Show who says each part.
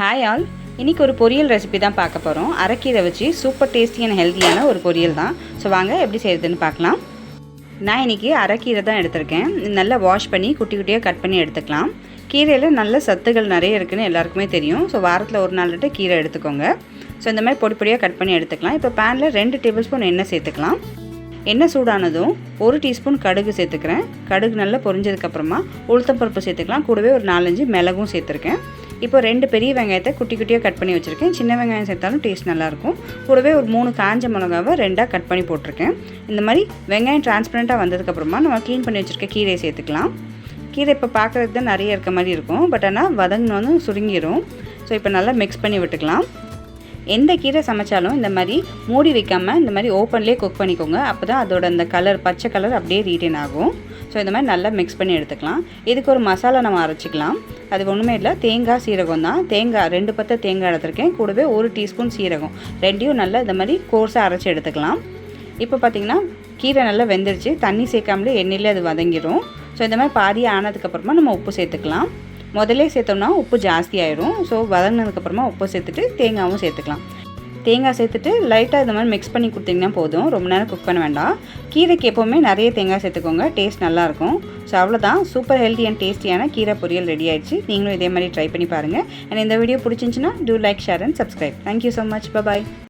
Speaker 1: Hi all இன்றைக்கி ஒரு பொரியல் ரெசிபி தான் பார்க்க போகிறோம் அரைக்கீரை வச்சு சூப்பர் டேஸ்டி அண்ட் ஹெல்த்தியான ஒரு பொரியல் தான். ஸோ வாங்க எப்படி செய்கிறதுன்னு பார்க்கலாம். நான் இன்றைக்கி அரைக்கீரை தான் எடுத்திருக்கேன். நல்லா வாஷ் பண்ணி குட்டி குட்டியாக கட் பண்ணி எடுத்துக்கலாம். கீரையில் நல்ல சத்துகள் நிறைய இருக்குதுன்னு எல்லாருக்குமே தெரியும். ஸோ வாரத்தில் ஒரு நாள்கிட்ட கீரை எடுத்துக்கோங்க. ஸோ இந்த மாதிரி பொடி பொடியாக கட் பண்ணி எடுத்துக்கலாம். இப்போ பேனில் ரெண்டு டேபிள் ஸ்பூன் எண்ணெய் சேர்த்துக்கலாம். எண்ணெய் சூடானதும் ஒரு டீஸ்பூன் கடுகு சேர்த்துக்கிறேன். கடுகு நல்லா பொரிஞ்சதுக்கப்புறமா உளுத்தம்பருப்பு சேர்த்துக்கலாம். கூடவே ஒரு நாலஞ்சு மிளகும் சேர்த்துருக்கேன். இப்போ ரெண்டு பெரிய வெங்காயத்தை குட்டி குட்டியாக கட் பண்ணி வச்சுருக்கேன். சின்ன வெங்காயம் சேர்த்தாலும் டேஸ்ட் நல்லாயிருக்கும். கூடவே ஒரு மூணு காஞ்ச மிளகாவை ரெண்டாக கட் பண்ணி போட்டிருக்கேன். இந்த மாதிரி வெங்காயம் டிரான்ஸ்பரண்ட்டாக வந்ததுக்கப்புறமா நம்ம க்ளீன் பண்ணி வச்சுருக்க கீரையை சேர்த்துக்கலாம். கீரை இப்போ பார்க்குறதுக்கு தான் நிறைய இருக்க மாதிரி இருக்கும். பட் ஆனால் வதங்கினோன்னு சுருங்கிடும் ஸோ இப்போ நல்லா மிக்ஸ் பண்ணி விட்டுக்கலாம். எந்த கீரை சமைச்சாலும் இந்த மாதிரி மூடி வைக்காமல் இந்த மாதிரி ஓப்பன்லேயே குக் பண்ணிக்கோங்க. அப்போ தான் அதோட அந்த கலர் பச்சை கலர் அப்படியே ரீட்டைன் ஆகும். ஸோ இந்த மாதிரி நல்லா மிக்ஸ் பண்ணி எடுத்துக்கலாம். இதுக்கு ஒரு மசாலா நம்ம அரைச்சிக்கலாம். அது ஒன்றுமே இல்லை. தேங்காய் சீரகம் தான். தேங்காய் ரெண்டு பத்த தேங்காய் எடுத்துருக்கேன். கூடவே ஒரு டீஸ்பூன் சீரகம். ரெண்டையும் நல்லா இந்த மாதிரி கோர்ஸாக அரைச்சி எடுத்துக்கலாம். இப்போ பார்த்திங்கன்னா கீரை நல்லா வெந்துருச்சு. தண்ணி சேர்க்காமலே எண்ணெயிலே அது வதங்கிடும் ஸோ இந்த மாதிரி பாதி ஆனதுக்கப்புறமா நம்ம உப்பு சேர்த்துக்கலாம். முதல்ல சேர்த்தோம்னா உப்பு ஜாஸ்தி ஆயிரும். ஸோ வதங்கினதுக்கப்புறமா உப்பு சேர்த்துட்டு தேங்காயும் சேர்த்துக்கலாம். தேங்காய் சேர்த்துட்டு லைட்டாக இந்த மாதிரி மிக்ஸ் பண்ணி கொடுத்தீங்கன்னா போதும். ரொம்ப நேரம் குக் பண்ண வேண்டாம். கீரைக்கு எப்போவுமே நிறைய தேங்காய் சேர்த்துக்கோங்க. டேஸ்ட் நல்லாயிருக்கும் ஸோ அவ்வளோதான் சூப்பர் ஹெல்த்தி அண்ட் டேஸ்டியான கீரை பொரியல் ரெடி ஆயிடுச்சு. நீங்களும் இதே மாதிரி ட்ரை பண்ணி பாருங்கள் அண்ட் இந்த வீடியோ பிடிச்சிருந்துச்சுன்னா do like share and subscribe thank you so much bye